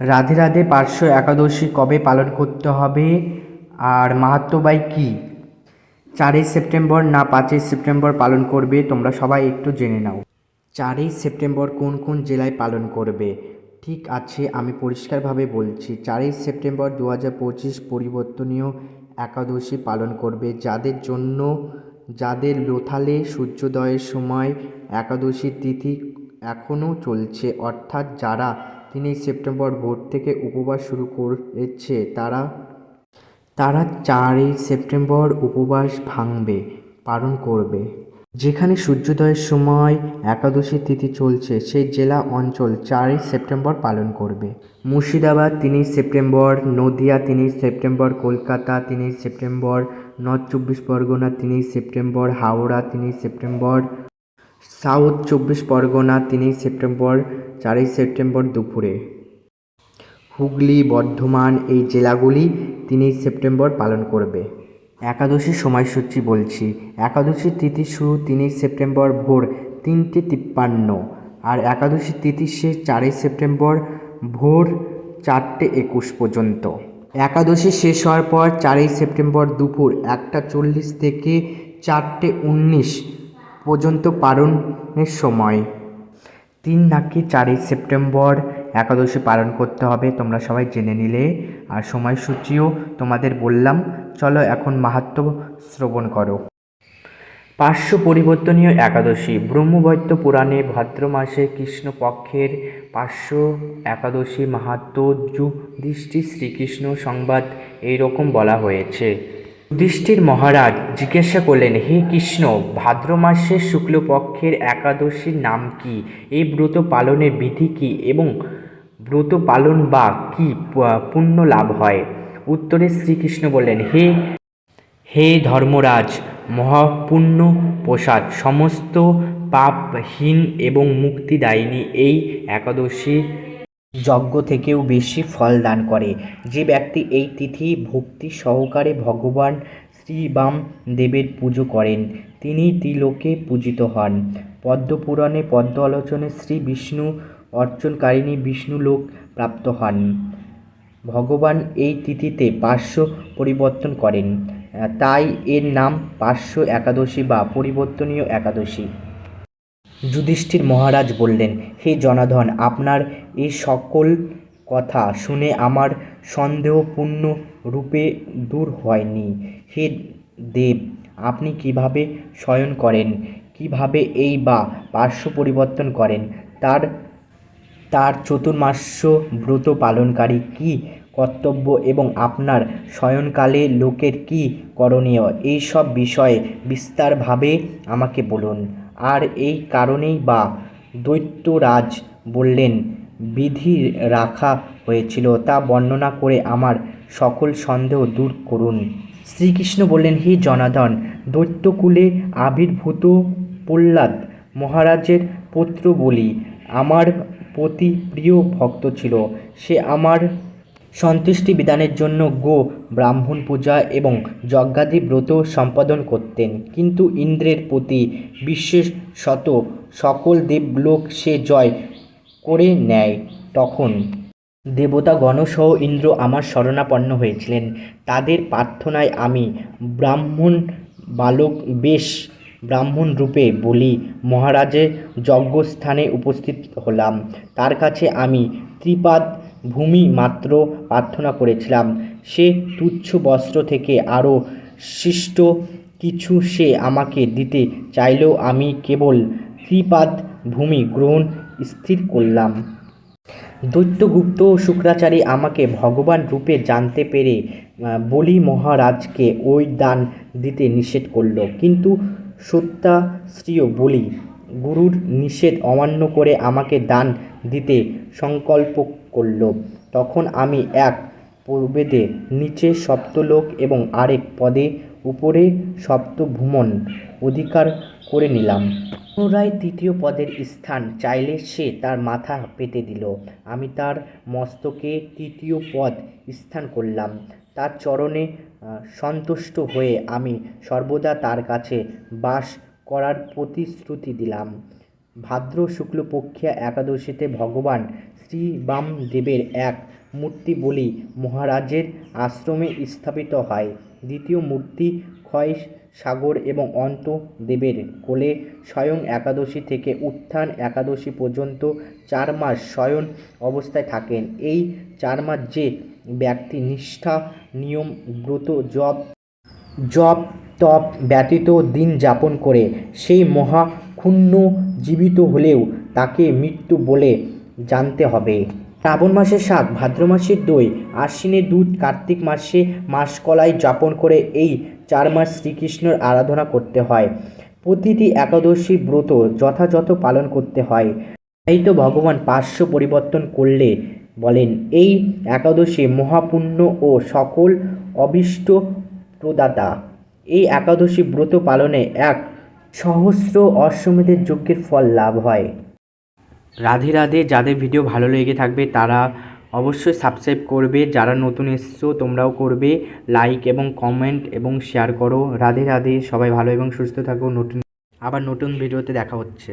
রাধে রাধে পার্শ্ব একাদশী কবে পালন করতে হবে? আর মাহাত্ম্যবাই কী? চারই সেপ্টেম্বর না পাঁচই সেপ্টেম্বর পালন করবে? তোমরা সবাই একটু জেনে নাও। চারই সেপ্টেম্বর কোন কোন জেলায় পালন করবে? ঠিক আছে, আমি পরিষ্কারভাবে বলছি। চারই সেপ্টেম্বর দু হাজার পঁচিশ পরিবর্তনীয় একাদশী পালন করবে। যাদের জন্য, যাদের লোথালে সূর্যোদয়ের সময় একাদশীর তিথি এখনও চলছে, অর্থাৎ যারা তিনই সেপ্টেম্বর ভোর থেকে উপবাস শুরু করেছে। তারা তারা চারই সেপ্টেম্বর উপবাস ভাঙবে, পালন করবে। যেখানে সূর্যোদয়ের সময় একাদশী তিথি চলছে, সেই জেলা অঞ্চল চারই সেপ্টেম্বর পালন করবে। মুর্শিদাবাদ তিনই সেপ্টেম্বর, নদিয়া তিনই সেপ্টেম্বর, কলকাতা তিনই সেপ্টেম্বর, নর্থ চব্বিশ পরগনা তিনই সেপ্টেম্বর, হাওড়া তিনই সেপ্টেম্বর সাউথ চব্বিশ পরগনা তিনই সেপ্টেম্বর, চারই সেপ্টেম্বর দুপুরে। হুগলি, বর্ধমান এই জেলাগুলি তিনই সেপ্টেম্বর পালন করবে। একাদশীর সময়সূচি বলছি। একাদশীর তিথি শুরু তিনই সেপ্টেম্বর ভোর তিনটে তিপ্পান্ন আর একাদশী তিথি শেষ চারই সেপ্টেম্বর ভোর চারটে একুশ পর্যন্ত। একাদশী শেষ হওয়ার পর চারই সেপ্টেম্বর দুপুর একটা চল্লিশ থেকে চারটে উনিশ পর্যন্ত পালনের সময়। তিন নাকি চারই সেপ্টেম্বর একাদশী পালন করতে হবে, তোমরা সবাই জেনে নিলে। আর সময়সূচিও তোমাদের বললাম, চলো এখন মাহাত্ম্য শ্রবণ করো। পার্শ্ব পরিবর্তনীয় একাদশী, ব্রহ্মবৈত্য পুরাণে ভাদ্র মাসে কৃষ্ণপক্ষের পার্শ্ব একাদশী মাহাত্ম্য যুধিষ্ঠির শ্রীকৃষ্ণ সংবাদ এইরকম বলা হয়েছে। যুধিষ্ঠির মহারাজ জিজ্ঞাসা করলেন, হে কৃষ্ণ, ভাদ্র মাসের শুক্লপক্ষের একাদশীর নাম কি? এই ব্রত পালনের বিধি কি? এবং ব্রত পালন বা কি পুণ্য লাভ হয়? উত্তরে শ্রীকৃষ্ণ বললেন, হে হে ধর্মরাজ, মহাপুণ্য প্রসাদ, সমস্ত পাপহীন এবং মুক্তিদায়িনী এই একাদশী যজ্ঞ থেকেও বেশি ফল দান করে। যে ব্যক্তি এই তিথি ভক্তি সহকারে ভগবান শ্রীবাম দেবের পুজো করেন, তিনি ত্রিলোকে পূজিত হন। পদ্মপুরাণে পদ্ম আলোচনে শ্রী বিষ্ণু অর্চনকারিণী বিষ্ণুলোক প্রাপ্ত হন। ভগবান এই তিথিতে পার্শ্ব পরিবর্তন করেন। তাই এর নাম পার্শ্ব একাদশী বা পরিবর্তনীয় একাদশী। যুধিষ্ঠির মহারাজ বললেন, হে জনাধন আপনার এই সকল কথা শুনে আমার সন্দেহপূর্ণ রূপে দূর হয়নি। হে দেব, আপনি কীভাবে শয়ন করেন? কীভাবে এই বা পার্শ্ব পরিবর্তন করেন? তার তার চতুর্মাস্য ব্রত পালনকারী কি কর্তব্য এবং আপনার শয়নকালে লোকের কি করণীয়? এই সব বিষয়ে বিস্তারভাবে আমাকে বলুন। আর এই কারণেই বা দৈত্যরাজ বললেন, বিধি রাখা হয়েছিল, তা বর্ণনা করে আমার সকল সন্দেহ দূর করুন। শ্রীকৃষ্ণ বললেন, হে জনার্দন, দৈত্যকুলে আবির্ভূত প্রহ্লাদ মহারাজের পুত্র বলি, আমার প্রতি প্রিয় ভক্ত ছিল। সে আমার সন্তুষ্টি বিধানের জন্য গো ব্রাহ্মণ পূজা এবং যজ্ঞাদি ব্রত সম্পাদন করতেন। কিন্তু ইন্দ্রের প্রতি বিশেষত সকল দেবলোক সে জয় করে নেয় তখন। দেবতা গণসহ ইন্দ্র আমার শরণাপন্ন হয়েছিলেন। তাদের প্রার্থনায় আমি ব্রাহ্মণ বালক বেশ ব্রাহ্মণ রূপে বলি মহারাজের যজ্ঞস্থানে উপস্থিত হলাম। তার কাছে আমি ত্রিপাদ ভূমি মাত্র প্রার্থনা করেছিলাম। সে তুচ্ছ বস্ত্র থেকে আরও সৃষ্ট কিছু সে আমাকে দিতে চাইলেও আমি কেবল ত্রিপাদ ভূমি গ্রহণ স্থির করলাম। দৈত্যগুপ্ত শুক্রাচারী আমাকে ভগবান রূপে জানতে পেরে বলি মহারাজকে ওই দান দিতে নিষেধ করল। কিন্তু সত্যাশ্রীয় বলি গুরুর নিষেধ অমান্য করে আমাকে দান দিতে সংকল্প করল। তখন আমি এক প্রবেদে নিচে সপ্তলোক এবং আরেক পদে উপরে সপ্তভুমন অধিকার করে নিলাম। পুনরায় তৃতীয় পদের স্থান চাইলে সে তার মাথা পেতে দিল। আমি তার মস্তকে তৃতীয় পদ স্থান করলাম। তার চরণে সন্তুষ্ট হয়ে আমি সর্বদা তার কাছে বাস করার প্রতিশ্রুতি দিলাম। ভাদ্র শুক্লপক্ষিয়া একাদশীতে ভগবান শ্রী বামদেবের এক মূর্তি বলি মহারাজের আশ্রমে স্থাপিত হয়। দ্বিতীয় মূর্তি ক্ষয় সাগর এবং অন্ত দেবের কোলে স্বয়ং একাদশী থেকে উত্থান একাদশী পর্যন্ত চার মাস শয়ন অবস্থায় থাকেন। এই চার মাস যে ব্যক্তি নিষ্ঠা, নিয়ম, ব্রত, জপ জপ তপ ব্যতীত দিন যাপন করে সেই মহা ক্ষুণ্ণ জীবিত হলেও তাকে মৃত্যু বলে জানতে হবে। শ্রাবণ মাসের শাক ভাদ্র মাসের দই আশ্বিনের দুধ, কার্তিক মাসে মাসকলাই যাপন করে এই চার মাস শ্রীকৃষ্ণের আরাধনা করতে হয়। প্রতিটি একাদশী ব্রত যথাযথ পালন করতে হয়। তাই তো ভগবান পার্শ্ব পরিবর্তন করলে বলেন, এই একাদশী মহাপুণ্য ও সকল অভীষ্ট প্রদাতা এই একাদশী ব্রত পালনে এক সহস্র অশ্বমেধের যজ্ঞের ফল লাভ হয়। রাধে রাধে, যাদের ভিডিও ভালো লেগে থাকবে তারা অবশ্যই সাবস্ক্রাইব করবে। যারা নতুন এসছো, তোমরাও করবে। লাইক এবং কমেন্ট এবং শেয়ার করো। রাধে রাধে, সবাই ভালো এবং সুস্থ থাকো। নতুন, আবার নতুন ভিডিওতে দেখা হচ্ছে।